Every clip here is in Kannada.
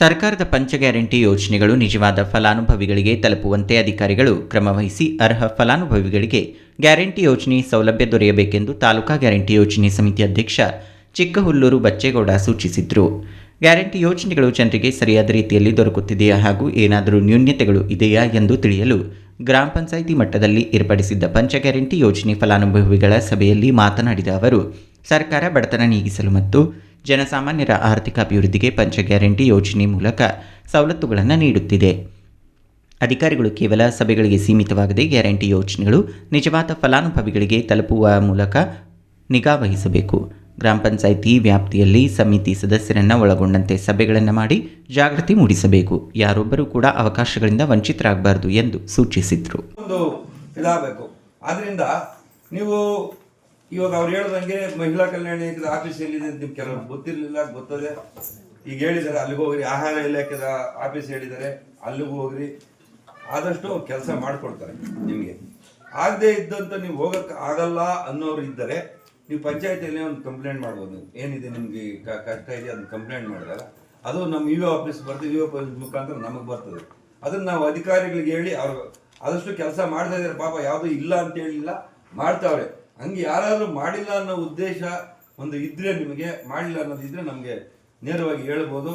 ಸರ್ಕಾರದ ಪಂಚ ಗ್ಯಾರಂಟಿ ಯೋಜನೆಗಳು ನಿಜವಾದ ಫಲಾನುಭವಿಗಳಿಗೆ ತಲುಪುವಂತೆ ಅಧಿಕಾರಿಗಳು ಕ್ರಮವಹಿಸಿ ಅರ್ಹ ಫಲಾನುಭವಿಗಳಿಗೆ ಗ್ಯಾರಂಟಿ ಯೋಜನೆ ಸೌಲಭ್ಯ ದೊರೆಯಬೇಕೆಂದು ತಾಲೂಕಾ ಗ್ಯಾರಂಟಿ ಯೋಜನೆ ಸಮಿತಿ ಅಧ್ಯಕ್ಷ ಚಿಕ್ಕಹುಲ್ಲೂರು ಬಚ್ಚೇಗೌಡ ಸೂಚಿಸಿದರು. ಗ್ಯಾರಂಟಿ ಯೋಜನೆಗಳು ಜನರಿಗೆ ಸರಿಯಾದ ರೀತಿಯಲ್ಲಿ ದೊರಕುತ್ತಿದೆಯಾ ಹಾಗೂ ಏನಾದರೂ ನ್ಯೂನ್ಯತೆಗಳು ಇದೆಯಾ ಎಂದು ತಿಳಿಯಲು ಗ್ರಾಮ ಪಂಚಾಯಿತಿ ಮಟ್ಟದಲ್ಲಿ ಏರ್ಪಡಿಸಿದ್ದ ಪಂಚ ಗ್ಯಾರಂಟಿ ಯೋಜನೆ ಫಲಾನುಭವಿಗಳ ಸಭೆಯಲ್ಲಿ ಮಾತನಾಡಿದ ಅವರು, ಸರ್ಕಾರ ಬಡತನ ನೀಗಿಸಲು ಮತ್ತು ಜನಸಾಮಾನ್ಯರ ಆರ್ಥಿಕ ಅಭಿವೃದ್ಧಿಗೆ ಪಂಚ ಗ್ಯಾರಂಟಿ ಯೋಜನೆ ಮೂಲಕ ಸವಲತ್ತುಗಳನ್ನು ನೀಡುತ್ತಿದೆ. ಅಧಿಕಾರಿಗಳು ಕೇವಲ ಸಭೆಗಳಿಗೆ ಸೀಮಿತವಾಗದೆ ಗ್ಯಾರಂಟಿ ಯೋಜನೆಗಳು ನಿಜವಾದ ಫಲಾನುಭವಿಗಳಿಗೆ ತಲುಪುವ ಮೂಲಕ ನಿಗಾ ವಹಿಸಬೇಕು. ಗ್ರಾಮ ಪಂಚಾಯಿತಿ ವ್ಯಾಪ್ತಿಯಲ್ಲಿ ಸಮಿತಿ ಸದಸ್ಯರನ್ನು ಒಳಗೊಂಡಂತೆ ಸಭೆಗಳನ್ನು ಮಾಡಿ ಜಾಗೃತಿ ಮೂಡಿಸಬೇಕು. ಯಾರೊಬ್ಬರೂ ಕೂಡ ಅವಕಾಶಗಳಿಂದ ವಂಚಿತರಾಗಬಾರದು ಎಂದು ಸೂಚಿಸಿದರು. ಒಂದು ಇದಾಗಬೇಕು. ಆದ್ದರಿಂದ ನೀವು ಇವಾಗ ಅವ್ರು ಹೇಳ್ದಂಗೆ ಮಹಿಳಾ ಕಲ್ಯಾಣ ಇಲಾಖೆ ಆಫೀಸ್ ಎಲ್ಲಿದೆ ಅಂತ ನಿಮ್ಗೆ ಕೆಲವರು ಗೊತ್ತಿರಲಿಲ್ಲ, ಗೊತ್ತದೆ. ಈಗ ಹೇಳಿದ್ದಾರೆ, ಅಲ್ಲಿಗೆ ಹೋಗ್ರಿ. ಆಹಾರ ಇಲಾಖೆದ ಆಫೀಸ್ ಹೇಳಿದ್ದಾರೆ, ಅಲ್ಲಿಗೂ ಹೋಗ್ರಿ. ಆದಷ್ಟು ಕೆಲಸ ಮಾಡಿಕೊಡ್ತಾರೆ ನಿಮಗೆ. ಆಗದೆ ಇದ್ದಂತ ನೀವು ಹೋಗಕ್ಕೆ ಆಗಲ್ಲ ಅನ್ನೋರು ಇದ್ದರೆ ನೀವು ಪಂಚಾಯತಿಯಲ್ಲಿ ಒಂದು ಕಂಪ್ಲೇಂಟ್ ಮಾಡ್ಬೋದು ಏನಿದೆ ನಿಮಗೆ ಕಷ್ಟ ಇದೆ, ಅದನ್ನ ಕಂಪ್ಲೇಂಟ್ ಮಾಡಿದಾಗ. ಅದು ನಮ್ಮ ಯು ಆಫೀಸ್ ಬರ್ತದೆ ಯು ಆಫೀಸ್ ಮುಖಾಂತರ ನಮಗೆ ಬರ್ತದೆ. ಅದನ್ನ ನಾವು ಅಧಿಕಾರಿಗಳಿಗೆ ಹೇಳಿ ಅವ್ರು ಆದಷ್ಟು ಕೆಲಸ ಮಾಡ್ತಾ ಇದ್ದಾರೆ. ಪಾಪ ಯಾವುದು ಇಲ್ಲ ಅಂತ ಹೇಳಿಲ್ಲ, ಮಾಡ್ತಾವ್ರೆ. ಹಂಗೆ ಯಾರಾದರೂ ಮಾಡಿಲ್ಲ ಅನ್ನೋ ಉದ್ದೇಶ ಒಂದು ಇದ್ರೆ ನಿಮಗೆ, ಮಾಡಿಲ್ಲ ಅನ್ನೋದು ಇದ್ರೆ ನಮಗೆ ನೇರವಾಗಿ ಹೇಳ್ಬೋದು.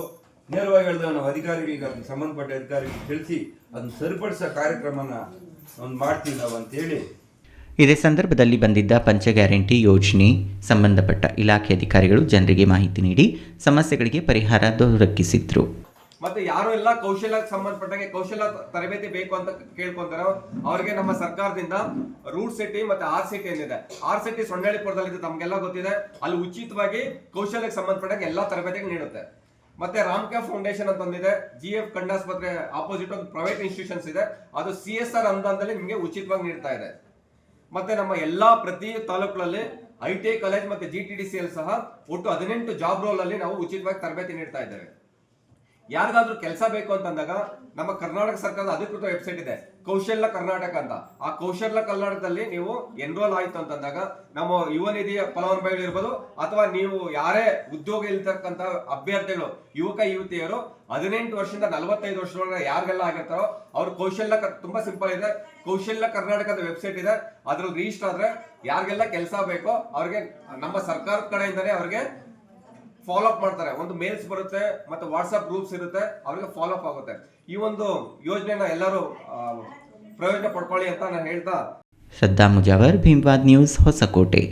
ನೇರವಾಗಿ ಹೇಳಿದಾಗ ನಾವು ಅಧಿಕಾರಿಗಳಿಗೆ ಅದನ್ನು ಸಂಬಂಧಪಟ್ಟ ಅಧಿಕಾರಿಗಳಿಗೆ ತಿಳಿಸಿ ಅದನ್ನು ಸರಿಪಡಿಸೋ ಕಾರ್ಯಕ್ರಮನ ಒಂದು ಮಾಡ್ತೀವಿ ನಾವು ಅಂತೇಳಿ. ಇದೇ ಸಂದರ್ಭದಲ್ಲಿ ಬಂದಿದ್ದ ಪಂಚ ಗ್ಯಾರಂಟಿ ಯೋಜನೆ ಸಂಬಂಧಪಟ್ಟ ಇಲಾಖೆ ಅಧಿಕಾರಿಗಳು ಜನರಿಗೆ ಮಾಹಿತಿ ನೀಡಿ ಸಮಸ್ಯೆಗಳಿಗೆ ಪರಿಹಾರ ದೊರಕಿಸಿದ್ರು. ಮತ್ತೆ ಯಾರು ಎಲ್ಲ ಕೌಶಲ್ಯಕ್ಕೆ ಸಂಬಂಧಪಟ್ಟಂಗೆ ಕೌಶಲ್ಯ ತರಬೇತಿ ಬೇಕು ಅಂತ ಕೇಳ್ಕೊಂತಾರೋ. ಅವರಿಗೆ ನಮ್ಮ ಸರ್ಕಾರದಿಂದ ರೂಟ್ ಸಿಟಿ ಮತ್ತೆ ಆರ್ ಸಿಟಿ ಏನಿದೆ, ಆರ್ ಸಿಟಿ ಸೊಂಡಳಿಪುರದಲ್ಲಿ ತಮ್ಗೆಲ್ಲ ಗೊತ್ತಿದೆ. ಅಲ್ಲಿ ಉಚಿತವಾಗಿ ಕೌಶಲ್ಯಕ್ಕೆ ಸಂಬಂಧಪಟ್ಟಂಗೆ ಎಲ್ಲಾ ತರಬೇತಿ ನೀಡುತ್ತೆ. ಮತ್ತೆ ರಾಮ್ಕೆ ಫೌಂಡೇಶನ್ ಅಂತ ಒಂದಿದೆ, ಜಿ ಎಫ್ ಕಂಡಾಸ್ಪತ್ರೆ ಆಪೋಸಿಟ್ ಒಂದು ಪ್ರೈವೇಟ್ ಇನ್ಸ್ಟಿಟ್ಯೂಷನ್ಸ್ ಇದೆ. ಅದು ಸಿ ಎಸ್ ಆರ್ ಅನುದಾನದಲ್ಲಿ ನಿಮಗೆ ಉಚಿತವಾಗಿ ನೀಡ್ತಾ ಇದೆ. ಮತ್ತೆ ನಮ್ಮ ಎಲ್ಲಾ ಪ್ರತಿ ತಾಲೂಕುಗಳಲ್ಲಿ ಐ ಟಿ ಐ ಕಾಲೇಜ್ ಮತ್ತೆ ಜಿ ಟಿ ಡಿ ಸಿ ಸಹ ಒಟ್ಟು ಹದಿನೆಂಟು ಜಾಬ್ ರೋಲ್ ಅಲ್ಲಿ ನಾವು ಉಚಿತವಾಗಿ ತರಬೇತಿ ನೀಡ್ತಾ ಇದ್ದೇವೆ. ಯಾರಿಗಾದ್ರೂ ಕೆಲಸ ಬೇಕು ಅಂತಂದಾಗ ನಮ್ಮ ಕರ್ನಾಟಕ ಸರ್ಕಾರದ ಅಧಿಕೃತ ವೆಬ್ಸೈಟ್ ಇದೆ, ಕೌಶಲ್ಯ ಕರ್ನಾಟಕ ಅಂತ. ಆ ಕೌಶಲ್ಯ ಕರ್ನಾಟಕದಲ್ಲಿ ನೀವು ಎನ್ರೋಲ್ ಆಯ್ತು ಅಂತಂದಾಗ ನಮ್ಮ ಯುವ ನಿಧಿಯ ಫಲಾನುಭವಿಗಳು ಇರ್ಬೋದು, ಅಥವಾ ನೀವು ಯಾರೇ ಉದ್ಯೋಗ ಇಲ್ತಕ್ಕಂತ ಅಭ್ಯರ್ಥಿಗಳು, ಯುವಕ, ಯುವತಿಯರು, ಹದಿನೆಂಟು ವರ್ಷದಿಂದ ನಲವತ್ತೈದು ವರ್ಷದೊಳಗೆ ಯಾರಿಗೆಲ್ಲ ಆಗಿರ್ತಾರೋ, ಅವ್ರ ಕೌಶಲ್ಯ ತುಂಬಾ ಸಿಂಪಲ್ ಇದೆ. ಕೌಶಲ್ಯ ಕರ್ನಾಟಕದ ವೆಬ್ಸೈಟ್ ಇದೆ, ಅದ್ರಲ್ಲಿ ರಿಜಿಸ್ಟರ್ ಆದ್ರೆ ಯಾರಿಗೆಲ್ಲ ಕೆಲಸ ಬೇಕೋ ಅವ್ರಿಗೆ ನಮ್ಮ ಸರ್ಕಾರದ ಕಡೆಯಿಂದನೇ ಅವ್ರಿಗೆ ಫಾಲೋ ಅಪ್ ಮಾಡ್ತಾರೆ. ಒಂದು ಮೇಲ್ಸ್ ಬರುತ್ತೆ, ಮತ್ತೆ ವಾಟ್ಸ್ಆಪ್ ಗ್ರೂಪ್ಸ್ ಇರುತ್ತೆ, ಅವರಿಗೆ ಫಾಲೋ ಅಪ್ ಆಗುತ್ತೆ. ಈ ಒಂದು ಯೋಜನೆನ ಎಲ್ಲರೂ ಪ್ರಯೋಜನ ಪಡ್ಕೊಳ್ಳಿ ಅಂತ ನಾನು ಹೇಳ್ತಾ ಶ್ರದ್ಧಾ ಮುಜಾವರ್, ಭೀಮ್ವಾದ್ ನ್ಯೂಸ್ ಹೊಸಕೋಟೆ.